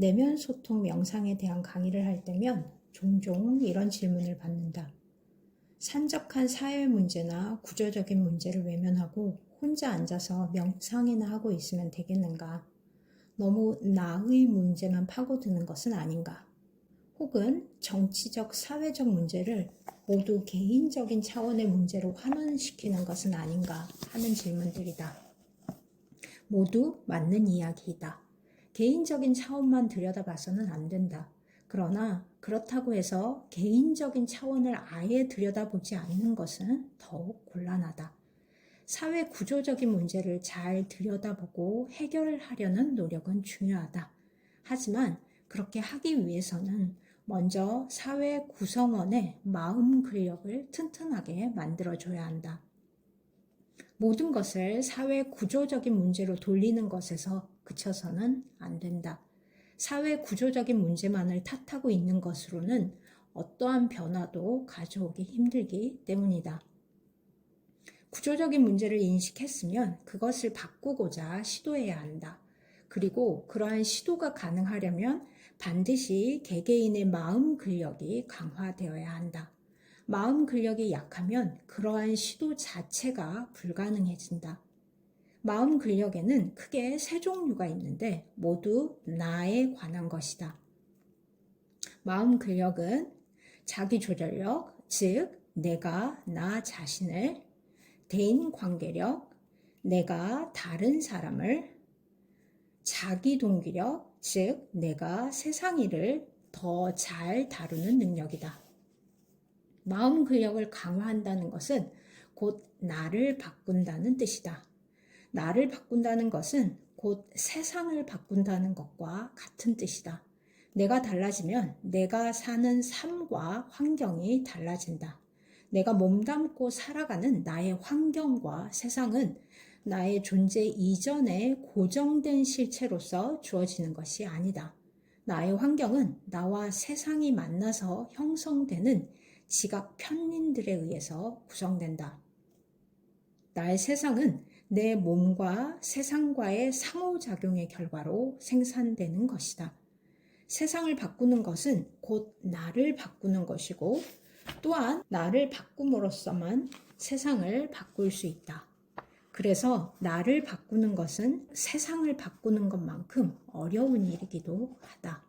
내면 소통 명상에 대한 강의를 할 때면 종종 이런 질문을 받는다. 산적한 사회 문제나 구조적인 문제를 외면하고 혼자 앉아서 명상이나 하고 있으면 되겠는가? 너무 나의 문제만 파고드는 것은 아닌가? 혹은 정치적, 사회적 문제를 모두 개인적인 차원의 문제로 환원시키는 것은 아닌가 하는 질문들이다. 모두 맞는 이야기이다. 개인적인 차원만 들여다봐서는 안 된다. 그러나 그렇다고 해서 개인적인 차원을 아예 들여다보지 않는 것은 더욱 곤란하다. 사회 구조적인 문제를 잘 들여다보고 해결을 하려는 노력은 중요하다. 하지만 그렇게 하기 위해서는 먼저 사회 구성원의 마음 근력을 튼튼하게 만들어줘야 한다. 모든 것을 사회 구조적인 문제로 돌리는 것에서 그쳐서는 안 된다. 사회 구조적인 문제만을 탓하고 있는 것으로는 어떠한 변화도 가져오기 힘들기 때문이다. 구조적인 문제를 인식했으면 그것을 바꾸고자 시도해야 한다. 그리고 그러한 시도가 가능하려면 반드시 개개인의 마음 근력이 강화되어야 한다. 마음 근력이 약하면 그러한 시도 자체가 불가능해진다. 마음 근력에는 크게 세 종류가 있는데 모두 나에 관한 것이다. 마음 근력은 자기 조절력, 즉 내가 나 자신을 대인 관계력, 내가 다른 사람을 자기 동기력, 즉 내가 세상 일을 더 잘 다루는 능력이다. 마음 근력을 강화한다는 것은 곧 나를 바꾼다는 뜻이다. 나를 바꾼다는 것은 곧 세상을 바꾼다는 것과 같은 뜻이다. 내가 달라지면 내가 사는 삶과 환경이 달라진다. 내가 몸담고 살아가는 나의 환경과 세상은 나의 존재 이전에 고정된 실체로서 주어지는 것이 아니다. 나의 환경은 나와 세상이 만나서 형성되는 지각 편린들에 의해서 구성된다. 나의 세상은 내 몸과 세상과의 상호작용의 결과로 생산되는 것이다. 세상을 바꾸는 것은 곧 나를 바꾸는 것이고 또한 나를 바꿈으로써만 세상을 바꿀 수 있다. 그래서 나를 바꾸는 것은 세상을 바꾸는 것만큼 어려운 일이기도 하다.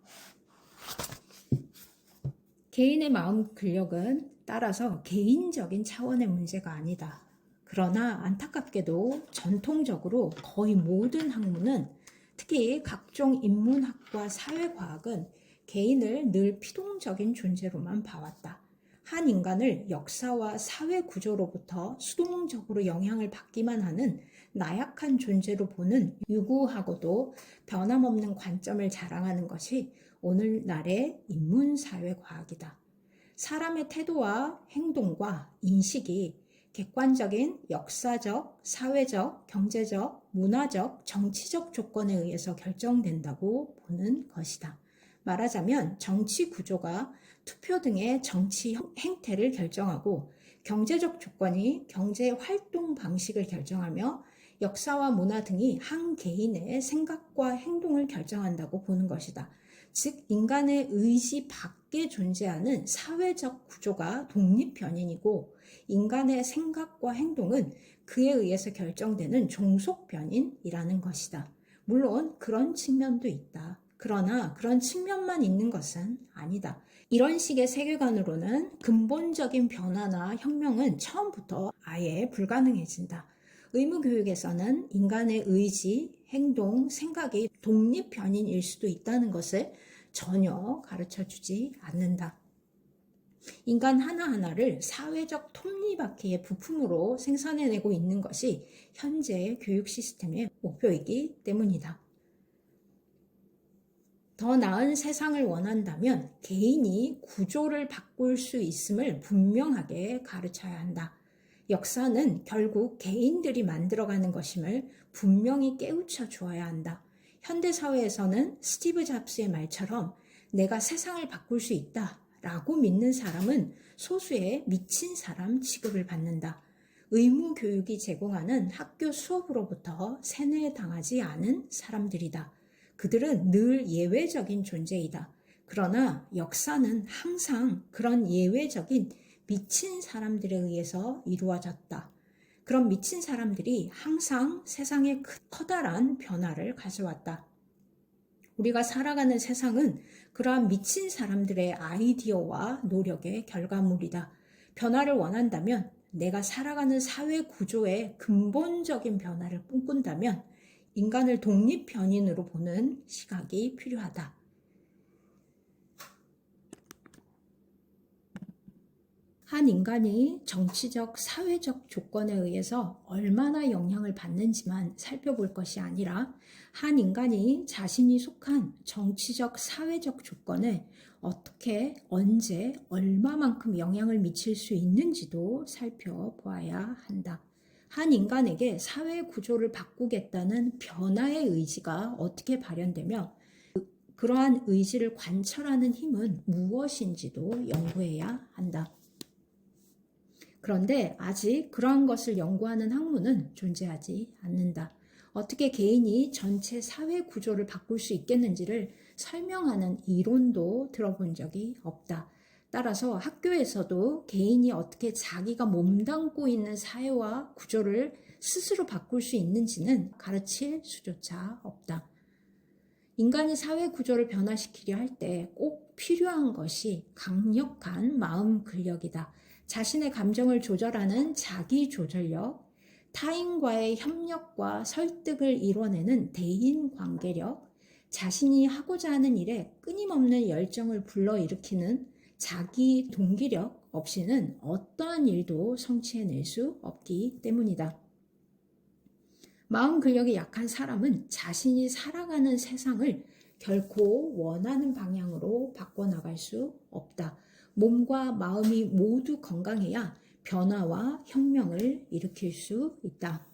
개인의 마음 근력은 따라서 개인적인 차원의 문제가 아니다. 그러나 안타깝게도 전통적으로 거의 모든 학문은 특히 각종 인문학과 사회과학은 개인을 늘 피동적인 존재로만 봐왔다. 한 인간을 역사와 사회 구조로부터 수동적으로 영향을 받기만 하는 나약한 존재로 보는 유구하고도 변함없는 관점을 자랑하는 것이 오늘날의 인문사회과학이다. 사람의 태도와 행동과 인식이 객관적인 역사적, 사회적, 경제적, 문화적, 정치적 조건에 의해서 결정된다고 보는 것이다. 말하자면 정치 구조가 투표 등의 정치 행태를 결정하고 경제적 조건이 경제 활동 방식을 결정하며 역사와 문화 등이 한 개인의 생각과 행동을 결정한다고 보는 것이다. 즉 인간의 의지 밖에 존재하는 사회적 구조가 독립변인이고 인간의 생각과 행동은 그에 의해서 결정되는 종속변인이라는 것이다. 물론 그런 측면도 있다. 그러나 그런 측면만 있는 것은 아니다. 이런 식의 세계관으로는 근본적인 변화나 혁명은 처음부터 아예 불가능해진다. 의무교육에서는 인간의 의지, 행동, 생각이 독립변인일 수도 있다는 것을 전혀 가르쳐 주지 않는다. 인간 하나하나를 사회적 톱니바퀴의 부품으로 생산해내고 있는 것이 현재의 교육 시스템의 목표이기 때문이다. 더 나은 세상을 원한다면 개인이 구조를 바꿀 수 있음을 분명하게 가르쳐야 한다. 역사는 결국 개인들이 만들어가는 것임을 분명히 깨우쳐 주어야 한다. 현대사회에서는 스티브 잡스의 말처럼 내가 세상을 바꿀 수 있다 라고 믿는 사람은 소수의 미친 사람 취급을 받는다. 의무 교육이 제공하는 학교 수업으로부터 세뇌당하지 않은 사람들이다. 그들은 늘 예외적인 존재이다. 그러나 역사는 항상 그런 예외적인 미친 사람들에 의해서 이루어졌다. 그런 미친 사람들이 항상 세상에 크- 커다란 변화를 가져왔다. 우리가 살아가는 세상은 그러한 미친 사람들의 아이디어와 노력의 결과물이다. 변화를 원한다면 내가 살아가는 사회 구조의 근본적인 변화를 꿈꾼다면 인간을 독립 변인으로 보는 시각이 필요하다. 한 인간이 정치적, 사회적 조건에 의해서 얼마나 영향을 받는지만 살펴볼 것이 아니라 한 인간이 자신이 속한 정치적, 사회적 조건에 어떻게, 언제, 얼마만큼 영향을 미칠 수 있는지도 살펴보아야 한다. 한 인간에게 사회 구조를 바꾸겠다는 변화의 의지가 어떻게 발현되며 그러한 의지를 관철하는 힘은 무엇인지도 연구해야 한다. 그런데 아직 그러한 것을 연구하는 학문은 존재하지 않는다. 어떻게 개인이 전체 사회 구조를 바꿀 수 있겠는지를 설명하는 이론도 들어본 적이 없다. 따라서 학교에서도 개인이 어떻게 자기가 몸담고 있는 사회와 구조를 스스로 바꿀 수 있는지는 가르칠 수조차 없다. 인간이 사회 구조를 변화시키려 할 때 꼭 필요한 것이 강력한 마음 근력이다. 자신의 감정을 조절하는 자기 조절력, 타인과의 협력과 설득을 이뤄내는 대인 관계력, 자신이 하고자 하는 일에 끊임없는 열정을 불러일으키는 자기 동기력 없이는 어떠한 일도 성취해낼 수 없기 때문이다. 마음 근력이 약한 사람은 자신이 살아가는 세상을 결코 원하는 방향으로 바꿔나갈 수 없다. 몸과 마음이 모두 건강해야 변화와 혁명을 일으킬 수 있다.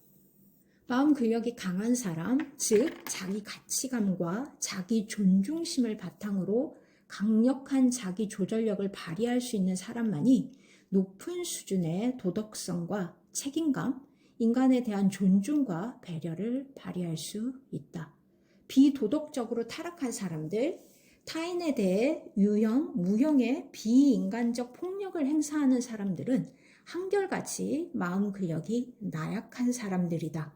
마음 근력이 강한 사람, 즉, 자기 가치감과 자기 존중심을 바탕으로 강력한 자기 조절력을 발휘할 수 있는 사람만이 높은 수준의 도덕성과 책임감, 인간에 대한 존중과 배려를 발휘할 수 있다. 비도덕적으로 타락한 사람들, 타인에 대해 유형, 무형의 비인간적 폭력을 행사하는 사람들은 한결같이 마음 근력이 나약한 사람들이다.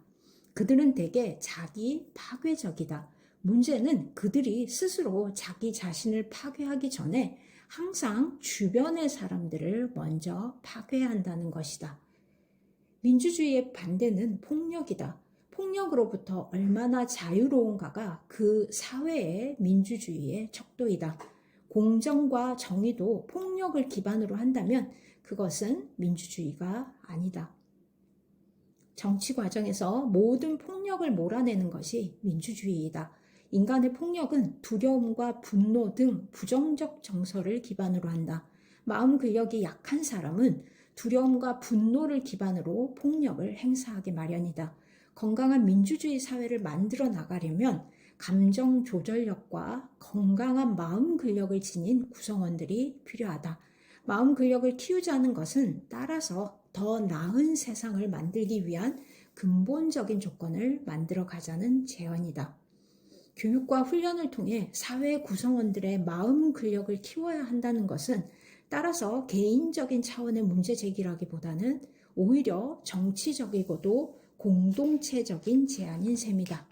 그들은 대개 자기 파괴적이다. 문제는 그들이 스스로 자기 자신을 파괴하기 전에 항상 주변의 사람들을 먼저 파괴한다는 것이다. 민주주의의 반대는 폭력이다. 폭력으로부터 얼마나 자유로운가가 그 사회의 민주주의의 척도이다. 공정과 정의도 폭력을 기반으로 한다면 그것은 민주주의가 아니다. 정치 과정에서 모든 폭력을 몰아내는 것이 민주주의이다. 인간의 폭력은 두려움과 분노 등 부정적 정서를 기반으로 한다. 마음 근력이 약한 사람은 두려움과 분노를 기반으로 폭력을 행사하기 마련이다. 건강한 민주주의 사회를 만들어 나가려면 감정 조절력과 건강한 마음 근력을 지닌 구성원들이 필요하다. 마음 근력을 키우자는 것은 따라서 더 나은 세상을 만들기 위한 근본적인 조건을 만들어 가자는 제언이다. 교육과 훈련을 통해 사회 구성원들의 마음 근력을 키워야 한다는 것은 따라서 개인적인 차원의 문제 제기라기보다는 오히려 정치적이고도 공동체적인 제안인 셈이다.